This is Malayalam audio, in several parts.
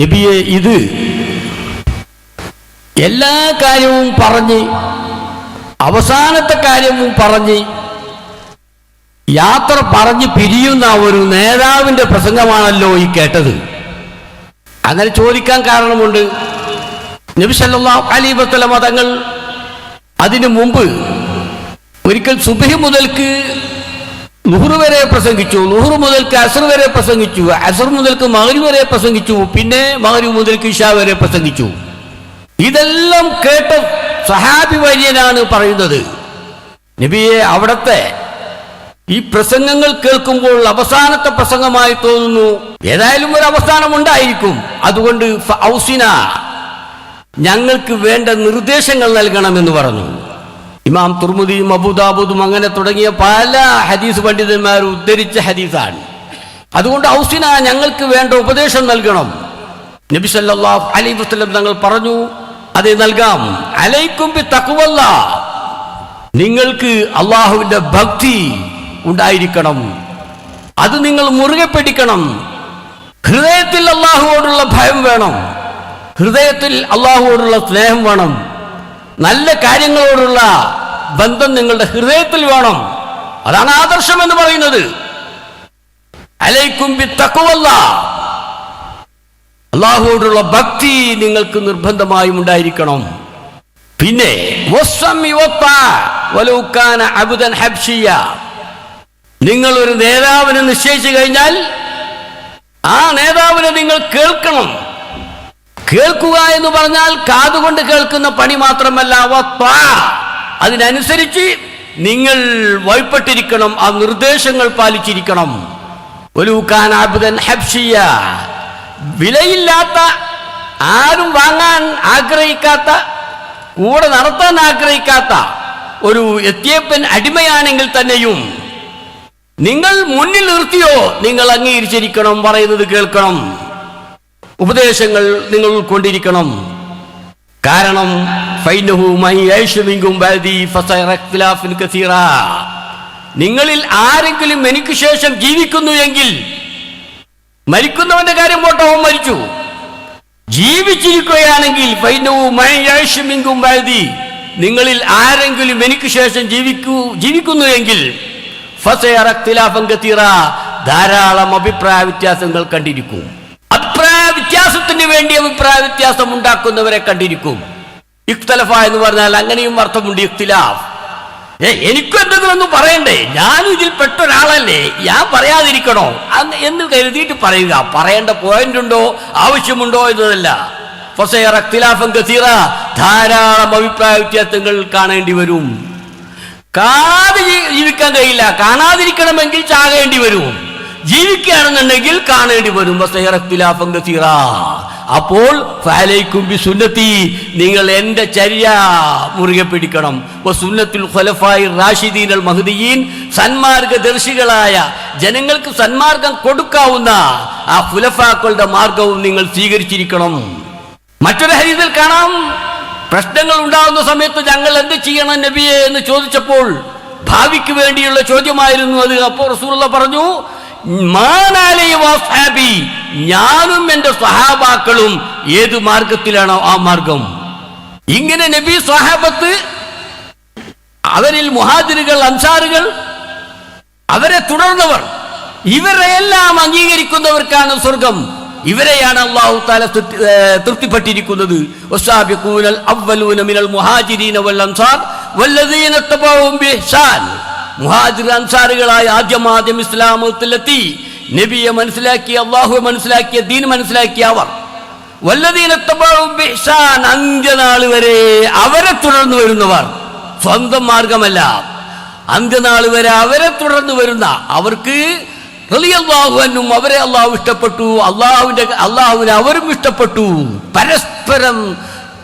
നബിയെ ഇത് എല്ലാ കാര്യവും പറഞ്ഞ് അവസാനത്തെ കാര്യവും പറഞ്ഞ് യാത്ര പറഞ്ഞ് പിരിയുന്ന ഒരു നേതാവിന്റെ പ്രസംഗമാണല്ലോ ഈ കേട്ടത്. അങ്ങനെ ചോദിക്കാൻ കാരണമുണ്ട്. നബി സല്ലല്ലാഹു അലൈഹി വസല്ലമ തങ്ങൾ അതിനു മുമ്പ് ഒരിക്കൽ സുബഹി മുതൽക്ക് ലുഹുർ വരെ പ്രസംഗിച്ചു. നുഹ്റു മുതൽക്ക് അസർ വരെ പ്രസംഗിച്ചു. അസർ മുതൽക്ക് മകരി വരെ പ്രസംഗിച്ചു. പിന്നെ മകരി മുതൽക്ക് ഇഷ വരെ പ്രസംഗിച്ചു. ഇതെല്ലാം കേട്ട സഹാബി വര്യനാണ് പറയുന്നത്. നബിയെ അവിടത്തെ ഈ പ്രസംഗങ്ങൾ കേൾക്കുമ്പോൾ അവസാനത്തെ പ്രസംഗമായി തോന്നുന്നു. ഏതായാലും ഒരു അവസാനം ഉണ്ടായിരിക്കും. അതുകൊണ്ട് ഔസിന ഞങ്ങൾക്ക് വേണ്ട നിർദ്ദേശങ്ങൾ നൽകണമെന്ന് പറഞ്ഞു. ഇമാം തുർമുദിയും അബുദാബുദും അങ്ങനെ തുടങ്ങിയ പല ഹദീസ് പണ്ഡിതന്മാർ ഉദ്ധരിച്ച ഹദീസാണ്. അതുകൊണ്ട് ഔസിന ഞങ്ങൾക്ക് വേണ്ട ഉപദേശം നൽകണം. നബി സല്ലല്ലാഹു അലൈഹി വസ്ലം തങ്ങൾ പറഞ്ഞു അത് നൽകാം. അലൈക്കും നിങ്ങൾക്ക് അള്ളാഹുവിന്റെ ഭക്തി ഉണ്ടായിരിക്കണം. അത് നിങ്ങൾ മുറുകെ പിടിക്കണം. ഹൃദയത്തിൽ അള്ളാഹുവോടുള്ള ഭയം വേണം. ഹൃദയത്തിൽ അള്ളാഹുവോടുള്ള സ്നേഹം വേണം. നല്ല കാര്യങ്ങളോടുള്ള ബന്ധം നിങ്ങളുടെ ഹൃദയത്തിൽ വേണം. അതാണ് ആദർശം എന്ന് പറയുന്നത്. അലൈക്കും തക്കുവല്ല അള്ളാഹുവോടുള്ള ഭക്തി നിങ്ങൾക്ക് നിർബന്ധമായും ഉണ്ടായിരിക്കണം. പിന്നെ നിങ്ങൾ ഒരു നേതാവിനെ നിശ്ചയിച്ചു കഴിഞ്ഞാൽ ആ നേതാവിനെ നിങ്ങൾ കേൾക്കണം. കേൾക്കുക എന്ന് പറഞ്ഞാൽ കാതുകൊണ്ട് കേൾക്കുന്ന പണി മാത്രമല്ല. അതിനനുസരിച്ച് നിങ്ങൾ വഴിപ്പെട്ടിരിക്കണം ആ നിർദ്ദേശങ്ങൾ പാലിച്ചിരിക്കണം. ഒലൂക്കാൻ കാനാബുദൻ ഹബ്ഷിയ. വിലയില്ലാത്ത ആരും വാങ്ങാൻ ആഗ്രഹിക്കാത്ത കൂടെ നടത്താൻ ആഗ്രഹിക്കാത്ത ഒരു എത്തിയപ്പൻ അടിമയാണെങ്കിൽ തന്നെയും നിങ്ങൾ മുന്നിൽ നിർത്തിയോ നിങ്ങൾ അംഗീകരിച്ചിരിക്കണം പറയുന്നത് കേൾക്കണം. ഉപദേശങ്ങൾ നിങ്ങൾ ഉൾക്കൊണ്ടിരിക്കണം കാരണം നിങ്ങളിൽ ആരെങ്കിലും എനിക്ക് ശേഷം ജീവിക്കുന്നു എങ്കിൽ മരിക്കുന്നവന്റെ കാര്യം പോട്ടോ മരിച്ചു. ജീവിച്ചിരിക്കുകയാണെങ്കിൽ നിങ്ങളിൽ ആരെങ്കിലും എനിക്ക് ശേഷം ജീവിക്കൂ ജീവിക്കുന്നു എങ്കിൽ ധാരാളം അഭിപ്രായ വ്യത്യാസങ്ങൾ കണ്ടിരിക്കും. വ്യത്യാസത്തിന് വേണ്ടി അഭിപ്രായ വ്യത്യാസം ഉണ്ടാക്കുന്നവരെ കണ്ടിരിക്കും. ഇഖ്തലഫ എന്ന് പറഞ്ഞാൽ അങ്ങനെയും അർത്ഥമുണ്ട് ഇഖ്തിലാഫ്. ഏ എനിക്കും എന്തെങ്കിലും ഒന്നും പറയണ്ടേ? ഞാനും ഇതിൽ പെട്ട ഒരാളല്ലേ? ഞാൻ പറയാതിരിക്കണോ? എന്ന് കരുതിയിട്ട് പറയുക. പറയേണ്ട പോയിന്റ് ഉണ്ടോ? ആവശ്യമുണ്ടോ എന്നതല്ല. ധാരാളം അഭിപ്രായ വ്യത്യാസങ്ങൾ കാണേണ്ടി വരും. കാണാതെ ജീവിക്കാൻ കഴിയില്ല. കാണാതിരിക്കണമെങ്കിൽ ചാകേണ്ടി വരും. ജീവിക്കുകയാണെന്നുണ്ടെങ്കിൽ കാണേണ്ടി വരും. അപ്പോൾ ഫഅലൈക്കും ബി സുന്നത്തി നിങ്ങൾ എന്റെ ചര്യ മുറുകെ പിടിക്കണം. സുന്നത്തുൽ ഖുലഫായി റാഷിദീൻ അൽ മഹ്ദിയീൻ സന്മാർഗദർശികളായ ജനങ്ങൾക്ക് സന്മാർഗം കൊടുക്കാവുന്ന ആ ഫുലഫാക്കളുടെ മാർഗവും നിങ്ങൾ സ്വീകരിച്ചിരിക്കണം. മറ്റൊരു ഹരീതിൽ കാണാം. പ്രശ്നങ്ങൾ ഉണ്ടാകുന്ന സമയത്ത് ഞങ്ങൾ എന്ത് ചെയ്യണം നബിയെ എന്ന് ചോദിച്ചപ്പോൾ ഭാവിക്ക് വേണ്ടിയുള്ള ചോദ്യമായിരുന്നു അത്. അപ്പോൾ റസൂലുള്ള പറഞ്ഞു ഞാനും എന്റെ സഹാബാക്കളും ഏത് മാർഗത്തിലാണോ ആ മാർഗം. ഇങ്ങനെ നബി സഹാബത്ത് അവരിൽ മുഹാജിറുകൾ അൻസാറുകൾ അവരെ തുടർന്നവർ ഇവരെ എല്ലാം അംഗീകരിക്കുന്നവർക്കാണ് സ്വർഗം. ഇവരെയാണ് അള്ളാഹു താല തൃപ്തിപ്പെട്ടിരിക്കുന്നത്. വസ്സാബിഖൂനൽ അവ്വലൂന മിനൽ ആദ്യം ആദ്യം മുഹാജിർ ഇസ്ലാമത്തിലെത്തി. നബിയെ മനസ്സിലാക്കി അള്ളാഹുവെ മനസ്സിലാക്കിയ ദീൻ മനസ്സിലാക്കിയ അവർ. ബിഇഹ്സാൻ അന്ത്യനാൾ വരെ അവരെ തുടർന്നു വരുന്നവർ. സ്വന്തം മാർഗമല്ല. അന്ത്യനാൾ വരെ അവരെ തുടർന്നു വരുന്ന അവർക്ക് അള്ളാഹുവനും അവരെ അള്ളാഹു ഇഷ്ടപ്പെട്ടു. അള്ളാഹുവിന്റെ അള്ളാഹുവിനെ അവരും ഇഷ്ടപ്പെട്ടു. പരസ്പരം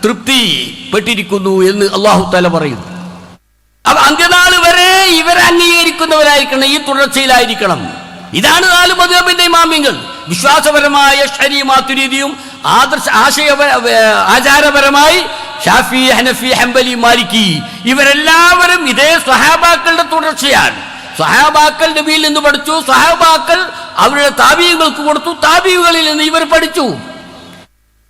തൃപ്തി പെട്ടിരിക്കുന്നു എന്ന് അള്ളാഹു തല പറയുന്നു. അപ്പൊ അന്ത്യനാൾ വരെ ഇവരെ അംഗീകരിക്കുന്നവരായിരിക്കണം ഈ തുടർച്ചയിലായിരിക്കണം. ഇതാണ് നാല് മധുബിന്റെ ഇമാമ്യങ്ങൾ. വിശ്വാസപരമായ ശരീമാതുരീതിയും ആദർശ ആശയ ആചാരപരമായി ഷാഫി ഹനഫി ഹംബലി മാലിക്കി ഇവരെല്ലാവരും ഇതേ സഹാബാക്കളുടെ തുടർച്ചയാണ്. സഹാബാക്കൾ നബിയിൽ നിന്ന് പഠിച്ചു സഹാബാക്കൾ അവരുടെ താബീകൾക്ക് കൊടുത്തു താബീകളിൽ നിന്ന് ഇവർ പഠിച്ചു.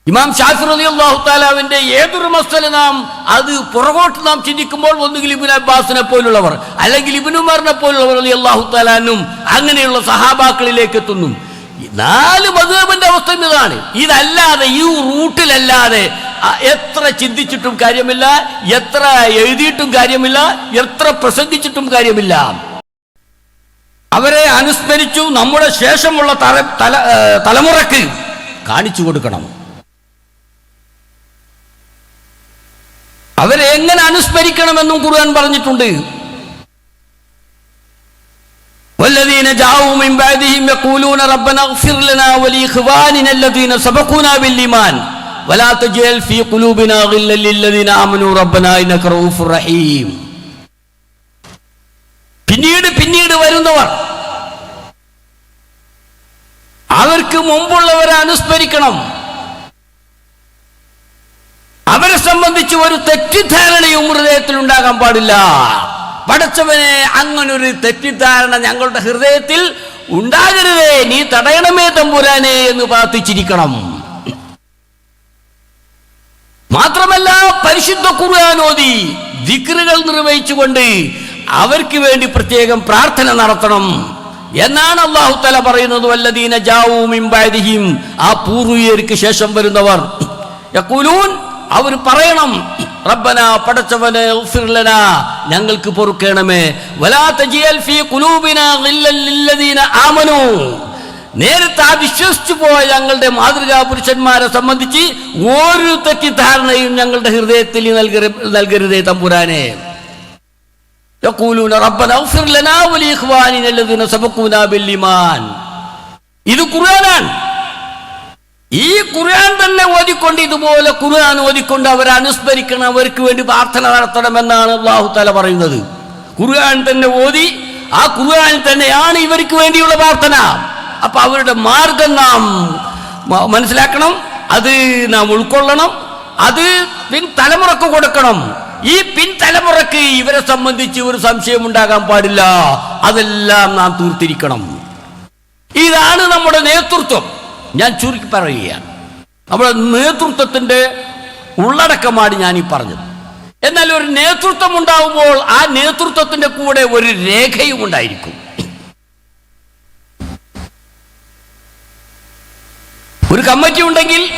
ഇമാം ഷാഫിർ അലി അള്ളാഹു താലാവിന്റെ ഏതൊരു മസ്തല നാം അത് പുറകോട്ട് നാം ചിന്തിക്കുമ്പോൾ ഒന്നുകിൽ ഇബിൻ അബ്ബാസിനെ പോലുള്ളവർ അല്ലെങ്കിൽ ഇബിനുമാറിനെ പോലുള്ളവർ അലി അള്ളാഹു താലാനും അങ്ങനെയുള്ള സഹാബാക്കളിലേക്ക് എത്തുന്നു. നാല് മധുബന്റെ അവസ്ഥ ഇതാണ്. ഇതല്ലാതെ ഈ റൂട്ടിലല്ലാതെ എത്ര ചിന്തിച്ചിട്ടും കാര്യമില്ല എത്ര എഴുതിയിട്ടും കാര്യമില്ല എത്ര പ്രസംഗിച്ചിട്ടും കാര്യമില്ല. അവരെ അനുസ്മരിച്ചു നമ്മുടെ ശേഷമുള്ള തല തലമുറയ്ക്ക് കാണിച്ചു കൊടുക്കണം. അവരെ എങ്ങനെ അനുസ്മരിക്കണമെന്നും ഖുർആൻ പറഞ്ഞിട്ടുണ്ട് والذين جاءوا من بعدهم يقولون ربنا اغفر لنا ولإخواننا الذين سبقونا بالإيمان ولا تجعل في قلوبنا غلا للذين آمنوا ربنا إنك رؤوف رحيم പിന്നീട് പിന്നീട് വരുന്നവർ അവർക്ക് മുമ്പുള്ളവരെ അനുസ്മരിക്കണം അവരെ സംബന്ധിച്ച് ഒരു തെറ്റിദ്ധാരണയും ഹൃദയത്തിൽ ഉണ്ടാകാൻ പാടില്ല. പടച്ചവനെ അങ്ങനൊരു തെറ്റിദ്ധാരണ ഞങ്ങളുടെ ഹൃദയത്തിൽ ഉണ്ടാകരുതേ. നീ തടയണമേ തമ്പുരാനെ എന്ന് പ്രാർത്ഥിച്ചിരിക്കണം. മാത്രമല്ല പരിശുദ്ധ കുറുവാനോദി ദിക്റുകൾ നിർവഹിച്ചുകൊണ്ട് അവർക്ക് വേണ്ടി പ്രത്യേകം പ്രാർത്ഥന നടത്തണം. എന്നാണ് അള്ളാഹു തല പറയുന്നത് വല്ലദീന ജാവൂ ആ പൂർവീയർക്ക് ശേഷം വരുന്നവർ യഖൂലൂൻ അവർ പറയണം റബ്ബന പടച്ചവനെ ഉഫിർലന ഞങ്ങൾക്ക് പൊറുക്കണമേ. വലാത്ത ജിയൽ ഫീ കുലൂബിന ലില്ലല്ലദീന ആമനു. നേരത്തെ ആ വിശ്വസിച്ചു പോയ ഞങ്ങളുടെ മാതൃകാ പുരുഷന്മാരെ സംബന്ധിച്ച് ഒരു തെറ്റിദ്ധാരണയും ഞങ്ങളുടെ ഹൃദയത്തിൽ നൽകരുതേ തമ്പുരാനെ. ഇത് ഖുർആനാണ്. ഈ ഖുർആൻ തന്നെ ഓതിക്കൊണ്ട് ഇതുപോലെ ഖുർആൻ ഓതിക്കൊണ്ട് അവരെ അനുസ്മരിക്കണം അവർക്ക് വേണ്ടി പ്രാർത്ഥന നടത്തണമെന്നാണ് അള്ളാഹു തല പറയുന്നത്. ഖുർആൻ തന്നെ ഓതി ആ ഖുർആൻ തന്നെയാണ് ഇവർക്ക് വേണ്ടിയുള്ള പ്രാർത്ഥന. അപ്പൊ അവരുടെ മാർഗം നാം മനസ്സിലാക്കണം അത് നാം ഉൾക്കൊള്ളണം അത് പിൻ തലമുറയ്ക്ക് കൊടുക്കണം. ഈ പിൻ തലമുറയ്ക്ക് ഇവരെ സംബന്ധിച്ച് ഒരു സംശയം ഉണ്ടാകാൻ പാടില്ല. അതെല്ലാം നാം തീർത്തിരിക്കണം. ഇതാണ് നമ്മുടെ നേതൃത്വം. ഞാൻ ചുരുക്കി പറയുകയാണ്. നമ്മുടെ നേതൃത്വത്തിന്റെ ഉള്ളടക്കമാണ് ഞാൻ ഈ പറഞ്ഞത്. എന്നാൽ ഒരു നേതൃത്വം ഉണ്ടാവുമ്പോൾ ആ നേതൃത്വത്തിന്റെ കൂടെ ഒരു രേഖയും ഉണ്ടായിരിക്കും. ഒരു കമ്മിറ്റി ഉണ്ടെങ്കിൽ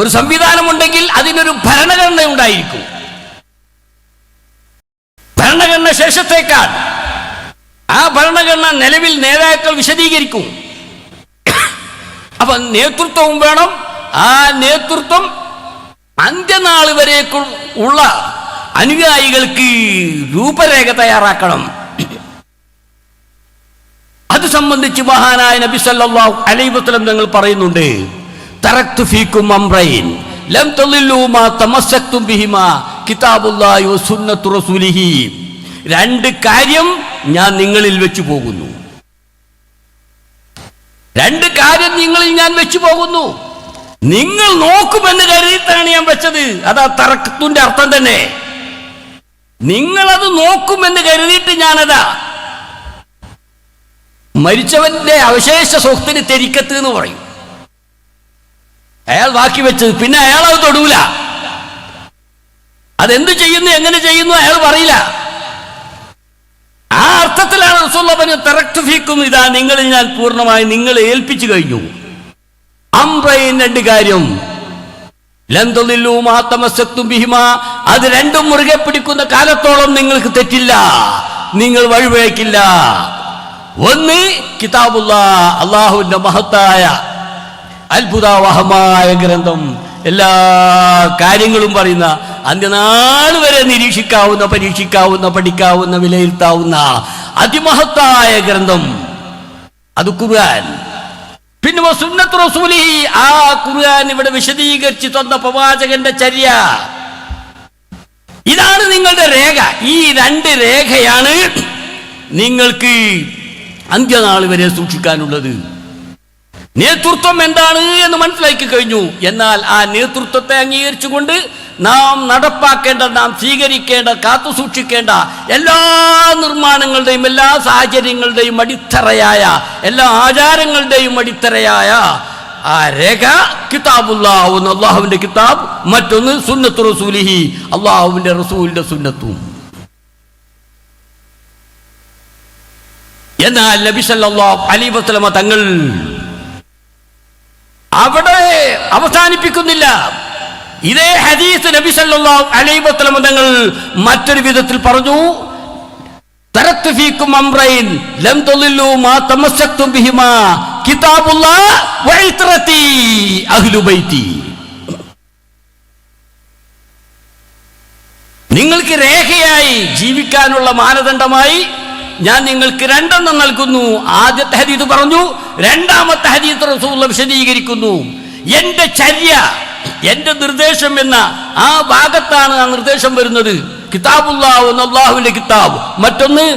ഒരു സംവിധാനം ഉണ്ടെങ്കിൽ അതിനൊരു ഭരണഘടന ഉണ്ടായിരിക്കും. ഭരണഘടന ശേഷത്തേക്കാൾ ആ ഭരണഘടന നിലവിൽ നേതാക്കൾ വിശദീകരിക്കും. നേതൃത്വവും വേണം. ആ നേതൃത്വം അന്ത്യനാൾ വരേക്കും ഉള്ള അനുയായികൾക്ക് രൂപരേഖ തയ്യാറാക്കണം. അത് സംബന്ധിച്ച് മഹാനായ നബി സല്ലല്ലാഹു അലൈഹി വസല്ലം ഞങ്ങൾ പറയുന്നുണ്ട് തറക്തു ഫീക്കും അംറൈൻ ലം തളില്ലു മാ ബിഹിമാ കിതാബുല്ലാഹി വസുന്നത്തു റസൂലിഹി. രണ്ട് കാര്യം ഞാൻ നിങ്ങളിൽ വെച്ചു പോകുന്നു. രണ്ട് കാര്യം നിങ്ങളിൽ ഞാൻ വെച്ചു പോകുന്നു. നിങ്ങൾ നോക്കുമെന്ന് കരുതിയിട്ടാണ് ഞാൻ വെച്ചത്. അതാ തറക്കത്തിന്റെ അർത്ഥം തന്നെ. നിങ്ങളത് നോക്കുമെന്ന് കരുതിയിട്ട് ഞാനതാ മരിച്ചവന്റെ അവശേഷ സ്വത്തിന് തെരിക്കത്ത് എന്ന് പറയും. അയാൾ ബാക്കി വെച്ചത്. പിന്നെ അയാൾ അത് തൊടൂല. അതെന്ത് ചെയ്യുന്നു എങ്ങനെ ചെയ്യുന്നു അയാൾ പറയില്ല. ആ അർത്ഥത്തിലാണ് പറഞ്ഞ തെറക്തുഫീക്കും ഇതാ നിങ്ങളിൽ ഞാൻ പൂർണമായി നിങ്ങളെ ഏൽപ്പിച്ചു കഴിഞ്ഞു. കാര്യം. അത് രണ്ടും മുറുകെ പിടിക്കുന്ന കാലത്തോളം നിങ്ങൾക്ക് തെറ്റില്ല. നിങ്ങൾ വഴിവഴക്കില്ല. ഒന്ന് കിതാബുള്ള അള്ളാഹുവിന്റെ മഹത്തായ അത്ഭുതാവഹമായ ഗ്രന്ഥം. എല്ലാ കാര്യങ്ങളും പറയുന്ന അന്ത്യനാൾ വരെ നിരീക്ഷിക്കാവുന്ന പരീക്ഷിക്കാവുന്ന പഠിക്കാവുന്ന വിലയിരുത്താവുന്ന അതിമഹത്തായ ഗ്രന്ഥം അത് ഖുർആൻ. പിന്നെ സുന്നത്ത് റസൂലി ആ ഖുർആൻ ഇവിടെ വിശദീകരിച്ച് തന്ന പ്രവാചകന്റെ ചര്യ. ഇതാണ് നിങ്ങളുടെ രേഖ. ഈ രണ്ട് രേഖയാണ് നിങ്ങൾക്ക് അന്ത്യനാൾ വരെ സൂക്ഷിക്കാനുള്ളത്. നേതൃത്വം എന്താണ് എന്ന് മനസ്സിലാക്കി കഴിഞ്ഞു. എന്നാൽ ആ നേതൃത്വത്തെ അംഗീകരിച്ചുകൊണ്ട് നാം നടപ്പാക്കേണ്ട നാം സ്വീകരിക്കേണ്ട കാത്തു സൂക്ഷിക്കേണ്ട എല്ലാ നിർമ്മാണങ്ങളുടെയും എല്ലാ സാഹചര്യങ്ങളുടെയും അടിത്തറയായ എല്ലാ ആചാരങ്ങളുടെയും അടിത്തറയായ ആ രേഖ കിതാബുല്ലാഹ് അള്ളാഹുവിന്റെ കിതാബ് മറ്റൊന്ന് സുന്നത്തു റസൂലിഹി അള്ളാഹുവിന്റെ റസൂലിന്റെ സുന്നത്തും. എന്നാൽ നബി സല്ലല്ലാഹു അലൈഹി വസല്ലമ തങ്ങൾ അവിടെ അവസാനിപ്പിക്കുന്നില്ല. ഇതേ ഹദീസ് നബി സല്ലല്ലാഹു അലൈഹി വസല്ലം തങ്ങൾ മറ്റൊരു വിധത്തിൽ പറഞ്ഞു. നിങ്ങൾക്ക് രേഖയായി ജീവിക്കാനുള്ള മാനദണ്ഡമായി ഞാൻ നിങ്ങൾക്ക് രണ്ടെണ്ണം നൽകുന്നു. ആദ്യത്തെ ഹദീത് പറഞ്ഞു. രണ്ടാമത്തെ ഹദീത്ത് റസൂള്ള വിശദീകരിക്കുന്നു. എന്റെ ചര്യ എന്റെ നിർദ്ദേശം എന്ന ആ ഭാഗത്താണ് ആ നിർദ്ദേശം വരുന്നത്. കിതാബുല്ലാഹു കിതാബ്. മറ്റൊന്ന്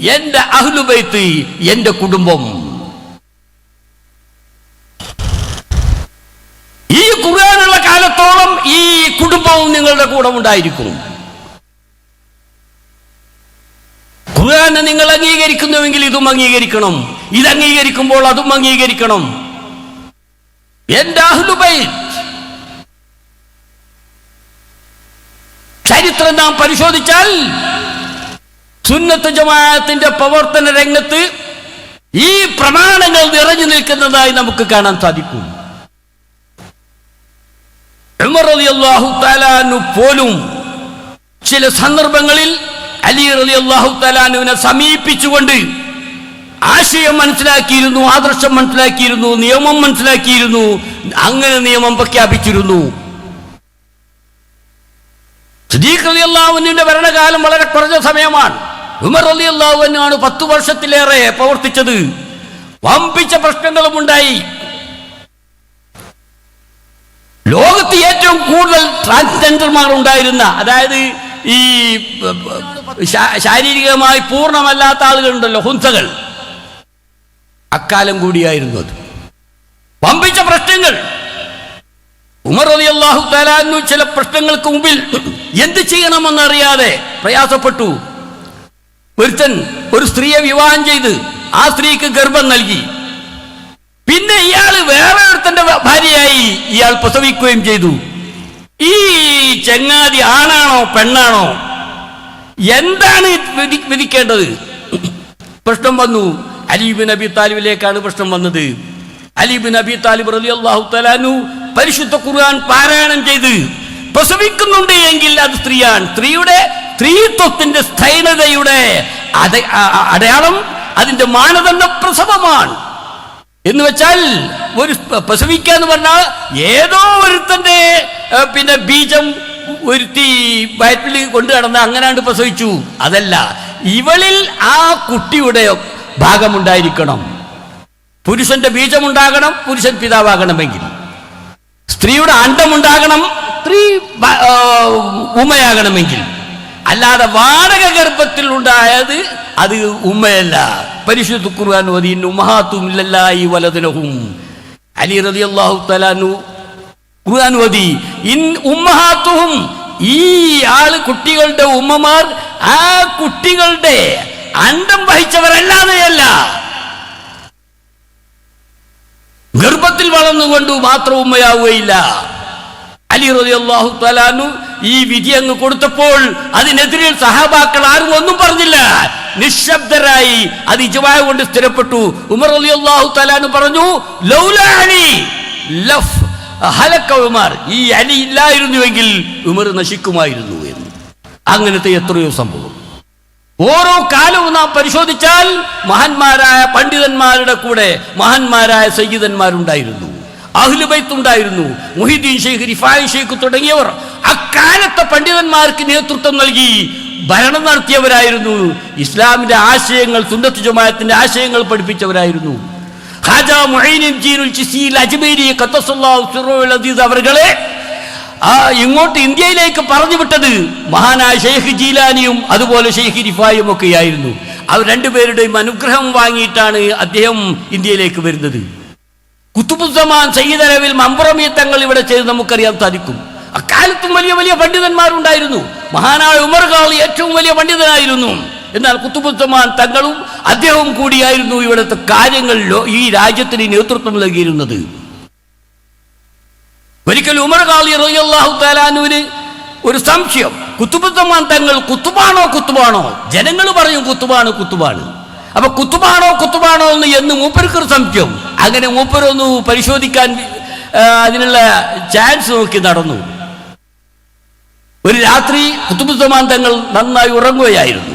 എന്റെ അഹ്ലുബൈത്ത് എന്റെ കുടുംബം. ഈ കുറയാനുള്ള കാലത്തോളം ഈ കുടുംബവും നിങ്ങളുടെ കൂടെ ഉണ്ടായിരിക്കും. ഖുർആനെ നിങ്ങൾ അംഗീകരിക്കുന്നുവെങ്കിൽ ഇതും അംഗീകരിക്കണം. ഇത് അംഗീകരിക്കുമ്പോൾ അതും അംഗീകരിക്കണം. എന്റെ അഹ്ലുബൈ ചരിത്രം നാം പരിശോധിച്ചാൽ സുന്നത്ത് ജമാഅത്തിന്റെ പ്രവർത്തന രംഗത്ത് ഈ പ്രമാണങ്ങൾ നിറഞ്ഞു നിൽക്കുന്നതായി നമുക്ക് കാണാൻ സാധിക്കും. പോലും ചില സന്ദർഭങ്ങളിൽ അലി സമീപിച്ചുകൊണ്ട് ആശയം മനസ്സിലാക്കിയിരുന്നു ആദർശം മനസ്സിലാക്കിയിരുന്നു നിയമം മനസ്സിലാക്കിയിരുന്നു അങ്ങനെ നിയമം പ്രഖ്യാപിച്ചിരുന്നു. റളിയല്ലാഹുവിന്റെ ഭരണകാലം വളരെ കുറഞ്ഞ സമയമാണ്. ഉമർ അലി അള്ളാഹുവിനാണ് പത്ത് വർഷത്തിലേറെ പ്രവർത്തിച്ചത്. വമ്പിച്ച പ്രശ്നങ്ങളും ഉണ്ടായി. ലോകത്ത് ഏറ്റവും കൂടുതൽ ട്രാൻസ്ജെൻഡർമാർ ഉണ്ടായിരുന്ന അതായത് ഈ ശാരീരികമായി പൂർണമല്ലാത്ത ആളുകളുണ്ടല്ലോ ഹുന്തകൾ അക്കാലം കൂടിയായിരുന്നു അത്. പമ്പിച്ച പ്രശ്നങ്ങൾ. ഉമർ അലി അള്ളാഹു തലാന്നു ചില പ്രശ്നങ്ങൾക്ക് മുമ്പിൽ എന്ത് ചെയ്യണമെന്നറിയാതെ പ്രയാസപ്പെട്ടു. ഒരുത്തൻ ഒരു സ്ത്രീയെ വിവാഹം ചെയ്ത് ആ സ്ത്രീക്ക് ഗർഭം നൽകി. പിന്നെ ഇയാൾ വേറെ ഒരുത്തന്റെ ഭാര്യയായി ഇയാൾ പ്രസവിക്കുകയും ചെയ്തു. ഈ ചങ്ങാതി ആണാണോ പെണ്ണാണോ? എന്താണ് വിധി- വിധിക്കേണ്ടത്? പ്രശ്നം വന്നു. അലീബിൻ അബി താലിബിലേക്കാണ് പ്രശ്നം വന്നത്. അലീബിൻ അബി താലിബ് റലി അള്ളാഹു തലാനു പരിശുദ്ധ ഖുർആൻ പാരായണം ചെയ്ത് പ്രസവിക്കുന്നുണ്ട് എങ്കിൽ അത് സ്ത്രീയാണ്. സ്ത്രീയുടെ സ്ത്രീത്വത്തിന്റെ അ- അടയാളം അതിന്റെ മാനദണ്ഡ പ്രസവമാണ്. എന്ന് വെച്ചാൽ ഒരു പ്രസവിക്കാന്ന് പറഞ്ഞാൽ ഏതോ ഒരുത്തന്റെ പിന്നെ ബീജം ഉരുത്തി വയറ്റിൽ കൊണ്ടു നടന്ന് അങ്ങനാണ്ട് പ്രസവിച്ചു. അതല്ല ഇവളിൽ ആ കുട്ടിയുടെ ഭാഗമുണ്ടായിരിക്കണം. പുരുഷന്റെ ബീജമുണ്ടാകണം പുരുഷൻ പിതാവാകണമെങ്കിൽ. സ്ത്രീയുടെ അണ്ടമുണ്ടാകണം സ്ത്രീ ഉമ്മയാകണമെങ്കിൽ. അല്ലാതെ വാടക ഗർഭത്തിൽ ഉണ്ടായത് അത് ഉമ്മയല്ല. പരിശുദ്ധ ഖുർആൻ ഓതി ഉമ്മഹാത്തും ഇല്ലല്ലായി വലതിനഹും അലി റളിയല്ലാഹു തആലാനു ഖുർആൻ ഇൻ ഉമ്മഹാത്തുഹും ഈ ആൾ കുട്ടികളുടെ ഉമ്മമാർ ആ കുട്ടികളുടെ അണ്ടം വഹിച്ചവരല്ലാതെയല്ല. ഗർഭത്തിൽ വളർന്നുകൊണ്ട് മാത്രം ഉമ്മയാവുകയില്ല. അലി റളിയല്ലാഹു തലാനു ഈ വിധി അങ്ങ് കൊടുത്തപ്പോൾ അതിനെതിരെ സഹാബാക്കൾ ആരും ഒന്നും പറഞ്ഞില്ല. നിശബ്ദരായി അത് ഇജമായ കൊണ്ട് സ്ഥിരപ്പെട്ടു. ഉമർ അലി അള്ളാഹു തലാനു പറഞ്ഞു ലൗലാ അലി ലഫ് ഹലക്ക ഉമർ ഈ അലി ഇല്ലായിരുന്നുവെങ്കിൽ ഉമർ നശിക്കുമായിരുന്നു എന്ന്. അങ്ങനത്തെ എത്രയോ സംഭവം. ഓരോ കാലവും നാം പരിശോധിച്ചാൽ മഹാന്മാരായ പണ്ഡിതന്മാരുടെ കൂടെ മഹാന്മാരായ സയ്യിദന്മാരുണ്ടായിരുന്നു. അഹ്ലുബൈത്ത് ഉണ്ടായിരുന്നു മുഹിദ്ദീൻ ഷെയ്ഖ് റിഫായി ഷെയ്ഖ് തുടങ്ങിയവർ അക്കാലത്തെ പണ്ഡിതന്മാർക്ക് നേതൃത്വം നൽകി ഭരണം നടത്തിയവരായിരുന്നു. ഇസ്ലാമിന്റെ ആശയങ്ങൾ സുന്നത്ത് ജമാഅത്തിന്റെ ആശയങ്ങൾ പഠിപ്പിച്ചവരായിരുന്നു. അവരുകളെ ആ ഇങ്ങോട്ട് ഇന്ത്യയിലേക്ക് പറഞ്ഞു വിട്ടത് മഹാനായ ഷെയ്ഖ് ജീലാനിയും അതുപോലെ ഷെയ്ഖ് റിഫായും ഒക്കെയായിരുന്നു. അവർ രണ്ടുപേരുടെയും അനുഗ്രഹം വാങ്ങിയിട്ടാണ് അദ്ദേഹം ഇന്ത്യയിലേക്ക് വരുന്നത്. കുത്തുബുസമാൻ സയ്യിദ് അലവിൽ മമ്പുറമീ ഇവിടെ ചെയ്ത് നമുക്കറിയാൻ സാധിക്കും. അക്കാലത്തും വലിയ വലിയ പണ്ഡിതന്മാരുണ്ടായിരുന്നു. മഹാനായ ഉമർ ഖാളി ഏറ്റവും വലിയ പണ്ഡിതനായിരുന്നു. എന്നാൽ കുത്തുബുദ്ധമാൻ തങ്ങളും അദ്ദേഹവും കൂടിയായിരുന്നു ഇവിടുത്തെ കാര്യങ്ങളിലോ ഈ രാജ്യത്തിന് നേതൃത്വം നൽകിയിരുന്നത്. ഒരിക്കൽ ഉമർ ഖാലി റളിയല്ലാഹു താലാനുവിന് ഒരു സംശയം. കുത്തുബുദ്ധമാൻ തങ്ങൾ കുത്തുബാണോ കുത്തുബാണോ? ജനങ്ങൾ പറയും കുത്തുബാണ് കുത്തുബാണ്. അപ്പൊ കുത്തുബാണോ കുത്തുബാണോ എന്ന് എന്ന് മൂപ്പർക്ക് ഒരു സംശയം. അങ്ങനെ മൂപ്പരൊന്ന് പരിശോധിക്കാൻ അതിനുള്ള ചാൻസ് നോക്കി നടന്നു. ഒരു രാത്രി കുത്തുബുദ്ധമാൻ തങ്ങൾ നന്നായി ഉറങ്ങുകയായിരുന്നു.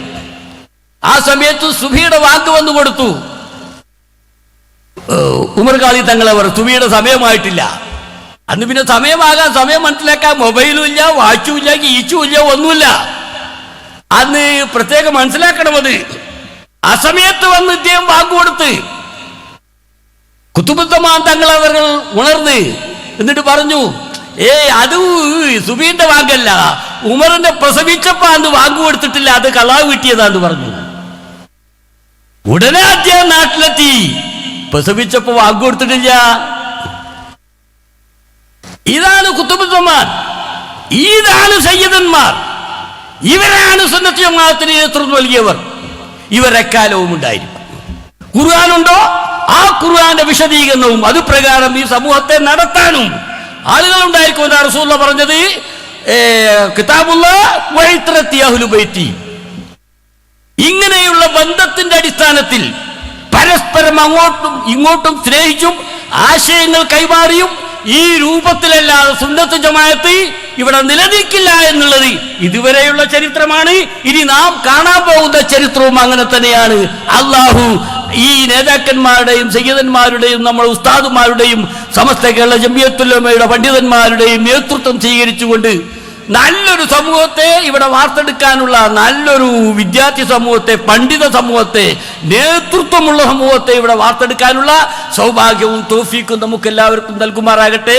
ആ സമയത്ത് സുബിയുടെ വാക്ക് വന്നു കൊടുത്തു. ഉമർകാളി അവർ സുബിയുടെ സമയമായിട്ടില്ല. അന്ന് പിന്നെ സമയമാകാൻ സമയം മനസ്സിലാക്കാൻ മൊബൈലും ഇല്ല വാച്ചും ഇല്ല ഈച്ചും ഇല്ല ഒന്നുമില്ല. അന്ന് പ്രത്യേകം മനസ്സിലാക്കണമത് ആ സമയത്ത് വന്ന് ഇദ്ദേഹം വാക്കുകൊടുത്ത് കുത്തുബുദ്ധമാൻ തങ്ങൾ അവർ ഉണർന്ന് എന്നിട്ട് പറഞ്ഞു ഏ അത് സുബീന്റെ വാക്കല്ല. ഉമറിനെ പ്രസവിച്ചപ്പോ അന്ന് വാങ്ങു കൊടുത്തിട്ടില്ല അത് കളാവ് കിട്ടിയതാന്ന് പറഞ്ഞു. ഉടനെ അദ്ദേഹം നാട്ടിലെത്തി. പ്രസവിച്ചപ്പോ വാങ്ങു കൊടുത്തിട്ടില്ല. ഇതാണ് കുത്തുബുദ്ധന്മാർ ഇതാണ് സയ്യിദന്മാർ. ഇവരാണ് സുന്നത്തി ജമാഅത്തിന് നേതൃത്വം നൽകിയവർ. ഇവരെക്കാലവും ഉണ്ടായിരിക്കും. ഖുർആാനുണ്ടോ? ആ ഖുർആന്റെ വിശദീകരണവും അത് പ്രകാരം ഈ സമൂഹത്തെ നടത്താനും ആളുകൾ ഉണ്ടായിരിക്കും റസൂല്ല പറഞ്ഞത്. കിതാബുള്ള വഴിത്രത്തി അഹ്ലുബൈത്തി ഇങ്ങനെയുള്ള ബന്ധത്തിന്റെ അടിസ്ഥാനത്തിൽ പരസ്പരം അങ്ങോട്ടും ഇങ്ങോട്ടും സ്നേഹിച്ചും ആശയങ്ങൾ കൈമാറിയും ഈ രൂപത്തിലല്ലാതെ സുന്ദത്ത് ജമായത്ത് ഇവിടെ നിലനിൽക്കില്ല എന്നുള്ളത് ഇതുവരെയുള്ള ചരിത്രമാണ്. ഇനി നാം കാണാൻ പോകുന്ന ചരിത്രവും അങ്ങനെ തന്നെയാണ്. അള്ളാഹു ഈ നേതാക്കന്മാരുടെയും സയ്യിദന്മാരുടെയും നമ്മൾ ഉസ്താദുമാരുടെയും സമസ്ത കേരള ജമിയത്തുല്ലമയുടെ പണ്ഡിതന്മാരുടെയും നേതൃത്വം സ്വീകരിച്ചുകൊണ്ട് നല്ലൊരു സമൂഹത്തെ ഇവിടെ വാർത്തെടുക്കാനുള്ള നല്ലൊരു വിദ്യാർത്ഥി സമൂഹത്തെ പണ്ഡിത സമൂഹത്തെ നേതൃത്വമുള്ള സമൂഹത്തെ ഇവിടെ വാർത്തെടുക്കാനുള്ള സൗഭാഗ്യവും തോഫീക്കും നമുക്ക് എല്ലാവർക്കും നൽകുമാറാകട്ടെ.